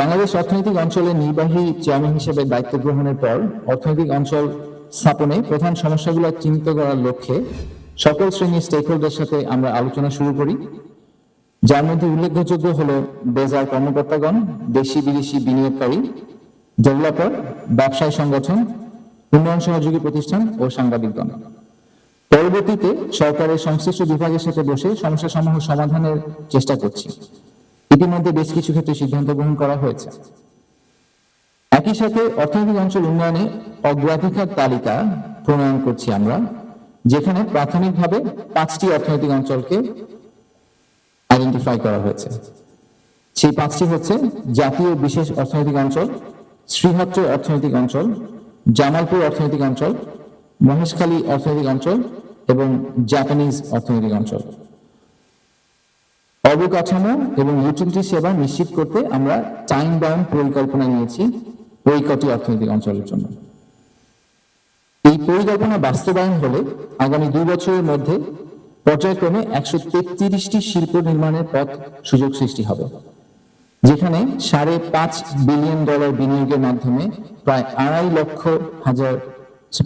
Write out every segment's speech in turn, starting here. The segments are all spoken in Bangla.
বাংলাদেশ অর্থনৈতিক অঞ্চলের নির্বাহী চেয়ারম্যান হিসেবে দায়িত্ব গ্রহণের পর অর্থনৈতিক অঞ্চল স্থাপনে প্রধান সমস্যাগুলো চিহ্নিত করার লক্ষ্যে সকল শ্রেণির স্টেক হোল্ডার সাথে আমরা আলোচনা শুরু করি। যার মধ্যে উল্লেখযোগ্য হলো বেজার কর্মকর্তাগণ, দেশি বিদেশি বিনিয়োগকারী ডেভেলপার ব্যবসায়ী সংগঠন, উন্নয়ন সহযোগী প্রতিষ্ঠান ও সাংবাদিকগণ। পরবর্তীতে সরকারের সংশ্লিষ্ট বিভাগের সাথে বসে সমস্যা সমূহ সমাধানের চেষ্টা করছি। ইতিমধ্যে বেশ কিছু ক্ষেত্রে সিদ্ধান্ত গ্রহণ করা হয়েছে। একই সাথে অর্থনৈতিক অঞ্চল উন্নয়নে অগ্রাধিকার তালিকা প্রণয়ন করছি আমরা, যেখানে প্রাথমিকভাবে পাঁচটি অর্থনৈতিক অঞ্চলকে আইডেন্টিফাই করা হয়েছে। সেই পাঁচটি হচ্ছে জাতীয় বিশেষ অর্থনৈতিক অঞ্চল শ্রীহট্ট অর্থনৈতিক অঞ্চল, জামালপুর অর্থনৈতিক অঞ্চল, মহেশখালী অর্থনৈতিক অঞ্চল এবং জাপানিজ অর্থনৈতিক অঞ্চল। অবকাঠামো এবং ইউটিলিটি সেবা নিশ্চিত করতে আমরা টাইম বাউন্ড পরিকল্পনা নিয়েছি ওই কটি অর্থনৈতিক অঞ্চলের জন্য। এই পরিকল্পনা বাস্তবায়ন হলে আগামী দুই বছরের মধ্যে পর্যায়ক্রমে একশো তেত্রিশটি শিল্প নির্মাণের পথ সুযোগ সৃষ্টি হবে, যেখানে সাড়ে পাঁচ বিলিয়ন ডলার বিনিয়োগের মাধ্যমে প্রায় আড়াই লক্ষ হাজার,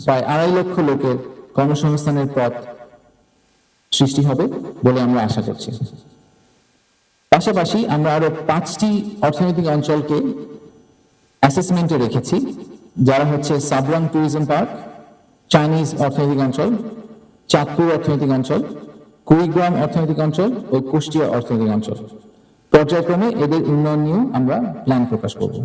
প্রায় আড়াই লক্ষ লোকের কর্মসংস্থানের পথ সৃষ্টি হবে বলে আমরা আশা করছি। পাশাপাশি আমরা আরও পাঁচটি অর্থনৈতিক অঞ্চলকে অ্যাসেসমেন্টে রেখেছি, যারা হচ্ছে সাবরাং ট্যুরিজম পার্ক চাইনিজ অর্থনৈতিক অঞ্চল চাঁদপুর অর্থনৈতিক অঞ্চল কুড়িগ্রাম অর্থনৈতিক অঞ্চল ও কুষ্টিয়া অর্থনৈতিক অঞ্চল। পর্যায়ক্রমে এদের উন্নয়ন নিয়েও আমরা প্ল্যান প্রকাশ করব।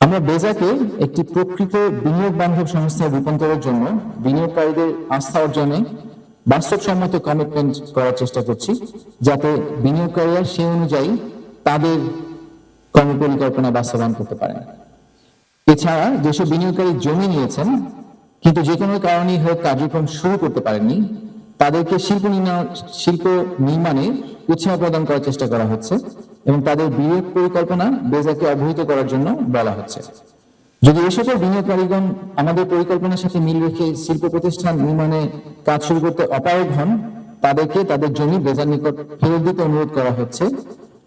আমরা বেজাকে একটি প্রকৃত বিনিয়োগ বান্ধব সংস্থায় রূপান্তরের জন্য বিনিয়োগকারীদের আস্থা অর্জনে বাস্তবসম্মত কমিটমেন্ট করার চেষ্টা করছি যাতে বিনিয়োগকারীরা সেই অনুযায়ী তাদের কর্মপরিকল্পনা বাস্তবায়ন করতে পারেন। এছাড়া যেসব বিনিয়োগকারী জমি নিয়েছেন, কিন্তু যে কোনো কারণেই হোক কার্যক্রম শুরু করতে পারেননি, তাদেরকে শিল্প শিল্প নির্মাণে উৎসাহ প্রদান করার চেষ্টা করা হচ্ছে এবং তাদের বিনিয়োগ পরিকল্পনা বেজাকে অবহিত করার জন্য বলা হচ্ছে। যদি এ সকল বিনিয়োগকারীগণ আমাদের পরিকল্পনার সাথে মিল রেখে শিল্প প্রতিষ্ঠান নির্মাণে কাজ শুরু করতে অপারগ হন, তাদেরকে তাদের জমি বেজার নিকট ফেরত দিতে অনুরোধ করা হচ্ছে,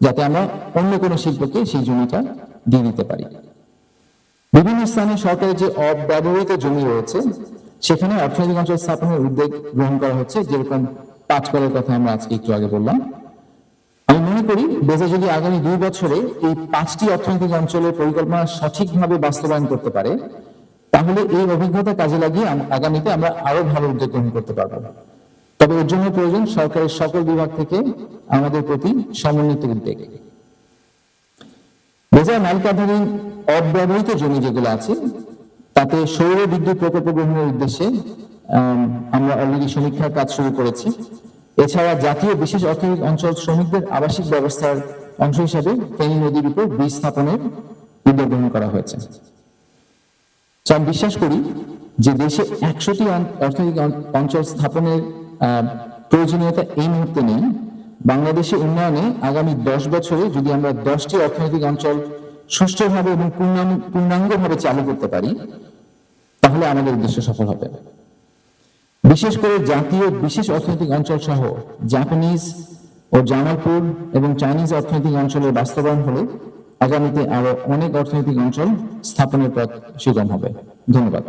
যাতে আমরা অন্য কোনো শিল্পকে সেই জমিটা দিয়ে দিতে পারি। বিভিন্ন স্থানে সরকারের যে অব্যবহৃত জমি রয়েছে, সেখানে অর্থনৈতিক অঞ্চল স্থাপনের উদ্যোগ গ্রহণ করা হচ্ছে, যেরকম পাঁচকলের কথা আমরা আজকে একটু আগে বললাম। করি বেজা যদি আগামী দুই বছরে এই পাঁচটি অর্থনৈতিক অঞ্চলের পরিকল্পনা সঠিকভাবে বাস্তবায়ন করতে পারে তাহলে এই অভিজ্ঞতা কাজে লাগিয়ে আগামীতে আমরা আরও ভালো উদ্যোগ গ্রহণ করতে পারব। তবে এর জন্য প্রয়োজন সরকারের সকল বিভাগ থেকে আমাদের প্রতি সমন্বিত উদ্যোগ। বেজার মালিকানাধীন অব্যবহৃত জমি যেগুলো আছে তাতে সৌর বিদ্যুৎ প্রকল্প গ্রহণের উদ্দেশ্যে আম, আমরা অলরেডি সমীক্ষার কাজ শুরু করেছি। এছাড়া জাতীয় বিশেষ অর্থনৈতিক অঞ্চল শ্রমিকদের আবাসিক ব্যবস্থার অংশ হিসাবে ফেনী নদীর উপর ব্রিজ স্থাপনের উদ্যোগ গ্রহণ করা হয়েছে। আমি বিশ্বাস করি যে দেশে একশোটি অর্থনৈতিক অঞ্চল স্থাপনের প্রয়োজনীয়তা এই মুহূর্তে নেই। বাংলাদেশের উন্নয়নে আগামী দশ বছরে যদি আমরা দশটি অর্থনৈতিক অঞ্চল সুষ্ঠুভাবে এবং পূর্ণাঙ্গ, পূর্ণাঙ্গভাবে চালু করতে পারি, তাহলে আমাদের উদ্দেশ্য সফল হবে। বিশেষ করে জাতীয়, বিশেষ অর্থনৈতিক অঞ্চল সহ জাপানিজ ও জামালপুর এবং চাইনিজ অর্থনৈতিক অঞ্চলের বাস্তবায়ন হলে আগামীতে আরও অনেক অর্থনৈতিক অঞ্চল স্থাপনের পথ সুগম হবে। ধন্যবাদ।